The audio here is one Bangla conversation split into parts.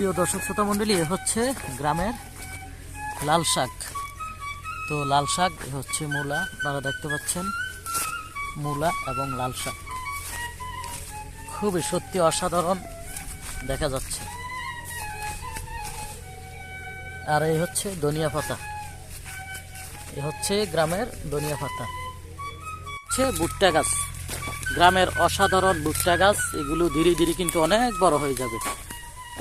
প্রিয় দর্শক শ্রোতা মণ্ডলী, এ হচ্ছে গ্রামের লাল শাক। তো লাল শাক হচ্ছে মূলা। আপনারা দেখতে পাচ্ছেন মূলা এবং লাল শাক। খুবই সত্যি অসাধারণ দেখা যাচ্ছে। আর এই হচ্ছে ধনিয়া পাতা। এ হচ্ছে গ্রামের ধনিয়া পাতা। হচ্ছে ভুট্টা গাছ। গ্রামের অসাধারণ ভুট্টা গাছ, এগুলো ধীরে ধীরে কিন্তু অনেক বড় হয়ে যাবে।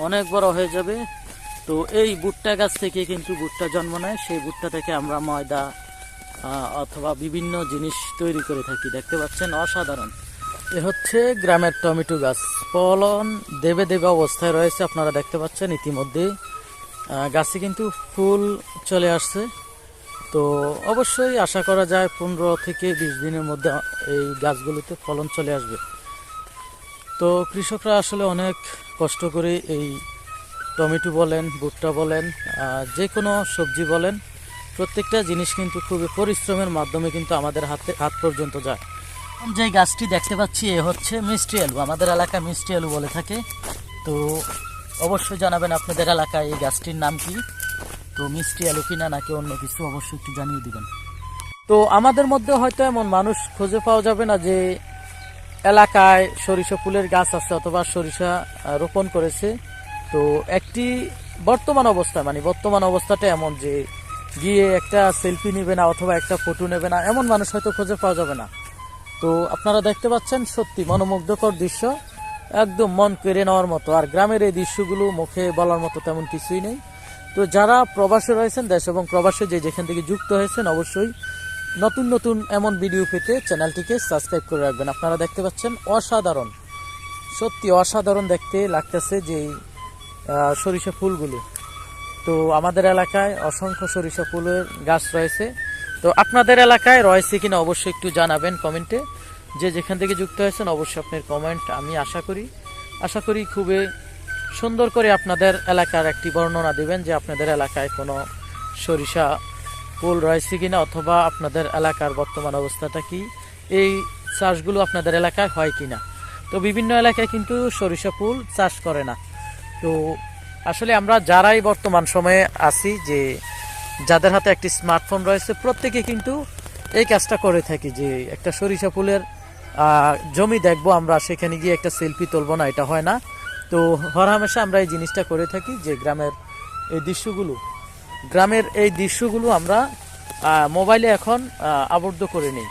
অনেক বড় হয়ে যাবে। তো এই ভুট্টা গাছ থেকে কিন্তু ভুট্টা জন্ম নেয়। সেই ভুট্টা থেকে আমরা ময়দা অথবা বিভিন্ন জিনিস তৈরি করে থাকি। দেখতে পাচ্ছেন, অসাধারণ। এ হচ্ছে গ্রামের টমেটো গাছ। ফলন দেবে দেবে অবস্থায় রয়েছে, আপনারা দেখতে পাচ্ছেন ইতিমধ্যে। গাছে কিন্তু ফুল চলে আসছে। তো অবশ্যই আশা করা যায় পনেরো থেকে বিশ দিনের মধ্যে এই গাছগুলোতে ফলন চলে আসবে। তো কৃষকরা আসলে অনেক কষ্ট করে এই টমেটো বলেন, ভুট্টা বলেন যে কোনো সবজি বলেন, প্রত্যেকটা জিনিস কিন্তু খুবই পরিশ্রমের মাধ্যমে কিন্তু আমাদের হাতে হাত পর্যন্ত যায়। যে গাছটি দেখতে পাচ্ছি, এ হচ্ছে মিষ্টি আলু। আমাদের এলাকায় মিষ্টি আলু বলে থাকে। তো অবশ্যই জানাবেন আপনাদের এলাকায় এই গাছটির নাম কি। তো মিষ্টি আলু কিনা নাকি অন্য কিছু, অবশ্যই একটু জানিয়ে দিবেন। তো আমাদের মধ্যে হয়তো এমন মানুষ খুঁজে পাওয়া যাবে না যে এলাকায় সরিষা ফুলের গাছ আছে অথবা সরিষা রোপণ করেছে। তো একটি বর্তমান অবস্থা মানে বর্তমান অবস্থাটা এমন যে গিয়ে একটা সেলফি নেবে না অথবা একটা ফটো নেবে না, এমন মানুষ হয়তো খুঁজে পাওয়া যাবে না। তো আপনারা দেখতে পাচ্ছেন সত্যি মনোমুগ্ধকর দৃশ্য, একদম মন কেড়ে নেওয়ার মতো। আর গ্রামের এই দৃশ্যগুলো মুখে বলার মতো তেমন কিছুই নেই। তো যারা প্রবাসে রয়েছেন, দেশ এবং প্রবাসে যে যেখান থেকে যুক্ত হয়েছেন, অবশ্যই নতুন নতুন এমন ভিডিও পেতে চ্যানেলটিকে সাবস্ক্রাইব করে রাখবেন। আপনারা দেখতে পাচ্ছেন অসাধারণ, সত্যি অসাধারণ দেখতে লাগতেছে যে সরিষা ফুলগুলো। তো আমাদের এলাকায় অসংখ্য সরিষা ফুলের গাছ রয়েছে। তো আপনাদের এলাকায় রয়েছে কিনা অবশ্যই একটু জানাবেন কমেন্টে যে যেখান থেকে যুক্ত হয়েছেন অবশ্যই আপনার কমেন্ট আমি আশা করি আশা করি খুবই সুন্দর করে আপনাদের এলাকার একটি বর্ণনা দেবেন যে আপনাদের এলাকায় কোনো সরিষা ফুল রয়েছে কিনা অথবা আপনাদের এলাকার বর্তমান অবস্থাটা কি? এই চাষগুলো আপনাদের এলাকায় হয় কিনা? তো বিভিন্ন এলাকায় কিন্তু সরিষা ফুল চাষ করে না। তো আসলে আমরা যারাই বর্তমান সময়ে আছি যে যাদের হাতে একটি স্মার্টফোন রয়েছে, প্রত্যেকে কিন্তু এই কাজটা করে থাকি যে একটা সরিষা ফুলের জমি দেখব আমরা, সেখানে গিয়ে একটা সেলফি তুলবো না, এটা হয় না। তো হরহামেশা আমরা এই জিনিসটা করে থাকি যে গ্রামের এই দৃশ্যগুলো। গ্রামের এই দৃশ্যগুলো আমরা মোবাইলে এখন আবদ্ধ করে নিই।